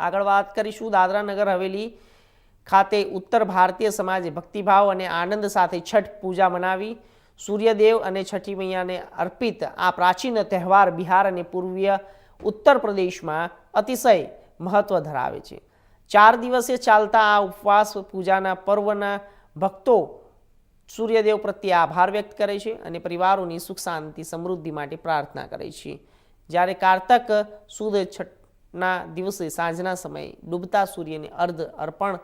આગળ વાત કરીશું દાદરા નગર હવેલી ખાતે ઉત્તર ભારતીય સમાજે ભક્તિભાવ અને આનંદ સાથે છઠ પૂજા મનાવી. સૂર્યદેવ અને છઠ્ઠી મૈયાને અર્પિત આ પ્રાચીન તહેવાર બિહાર અને પૂર્વીય ઉત્તર પ્રદેશમાં અતિશય મહત્વ ધરાવે છે. ચાર દિવસે ચાલતા આ ઉપવાસ પૂજાના પર્વના ભક્તો સૂર્યદેવ પ્રત્યે આભાર વ્યક્ત કરે છે અને પરિવારોની સુખ શાંતિ સમૃદ્ધિ માટે પ્રાર્થના કરે છે. જ્યારે કારતક સુદ છઠના દિવસે સાંજના સમયે ડૂબતા સૂર્યને અર્ધ અર્પણ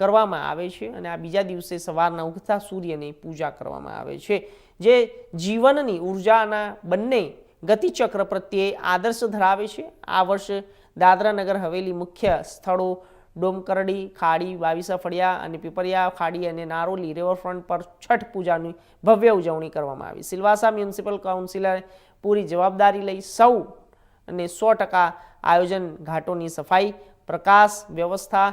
કરવામાં આવે છે અને આ બીજા દિવસે સવારના ઉગતા સૂર્યની પૂજા કરવામાં આવે છે. જે જીવનની ઉર્જાના બંને ગતિચક્ર પ્રત્યે આદર્શ ધરાવે છે. આ વર્ષે દાદરા નગર હવેલી મુખ્ય સ્થળો ડોમકરડી, ખાડી, બાવીસા ફળિયા અને પીપરિયા ખાડી અને નારોલી રિવરફ્રન્ટ પર છઠ પૂજાની ભવ્ય ઉજવણી કરવામાં આવી. સિલવાસા મ્યુનિસિપલ કાઉન્સિલરે પૂરી જવાબદારી લઈ સૌ અને સો ટકા આયોજન ઘાટોની સફાઈ, પ્રકાશ, વ્યવસ્થા,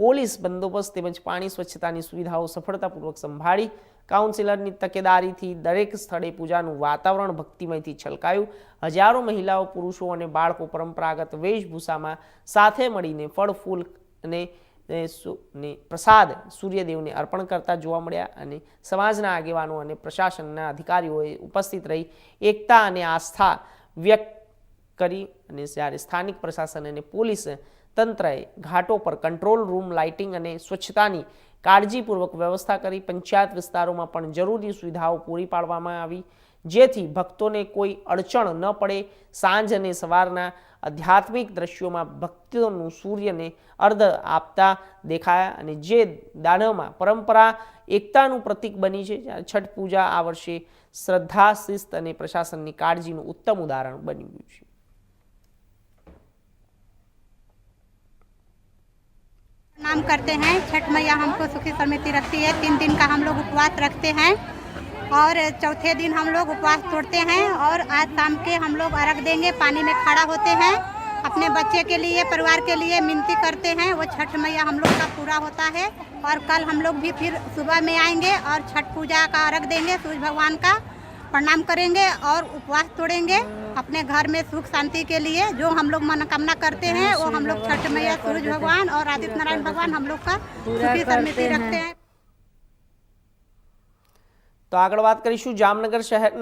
પોલીસ બંદોબસ્ત તેમજ પાણી સ્વચ્છતાની સુવિધાઓ સફળતાપૂર્વક સંભાળી, કાઉન્સિલરની તકેદારીથી દરેક સ્થળે પૂજાનું વાતાવરણ ભક્તિમયથી છલકાયું. હજારો મહિલાઓ, પુરુષો અને બાળકો પરંપરાગત વેશભૂષામાં સાથે મળીને ફળ, ફૂલ અને પ્રસાદ સૂર્યદેવને અર્પણ કરતા જોવા મળ્યા અને સમાજના આગેવાનો અને પ્રશાસનના અધિકારીઓએ ઉપસ્થિત રહી એકતા અને આસ્થા વ્યક્ત કરી અને જ્યારે સ્થાનિક પ્રશાસન અને પોલીસ તંત્રએ ઘાટો પર કંટ્રોલ રૂમ, લાઇટિંગ અને સ્વચ્છતાની કાળજીપૂર્વક વ્યવસ્થા કરી, પંચાયત વિસ્તારોમાં પણ જરૂરી સુવિધાઓ પૂરી પાડવામાં આવી. જેથી ભક્તોને કોઈ અડચણ ન પડે. સાંજ અને સવારના આધ્યાત્મિક દ્રશ્યોમાં ભક્તોનું સૂર્યને અર્ધ આપતા દેખાયા અને જે દાનવમાં પરંપરા, એકતાનું પ્રતીક બની છે છઠ પૂજા આ વર્ષે શ્રદ્ધા શિસ્ત અને પ્રશાસનની કાળજીનું ઉત્તમ ઉદાહરણ બની ગયું છે. करते हैं। छठ मैया हमको सुखी समिति रखती है। तीन दिन का हम लोग उपवास रखते हैं और चौथे दिन हम लोग उपवास तोड़ते हैं और आज शाम के हम लोग अर्घ देंगे, पानी में खड़ा होते हैं। अपने बच्चे के लिए, परिवार के लिए मिनती करते हैं। वो छठ मैया हम लोग का पूरा होता है और कल हम लोग भी फिर सुबह में आएँगे और छठ पूजा का अर्घ देंगे सूर्य भगवान का। प्रणाम करेंगे और उपवास तोड़ेंगे अपने घर में सुख शांति के लिए जो हम लोग मनोकामना करते हैं वो हम लोग छठ मैया सूरज भगवान और आदित्य नारायण भगवान हम लोग का सुखी समिति रखते हैं તો આગળ વાત કરીશું જામનગર શહેરના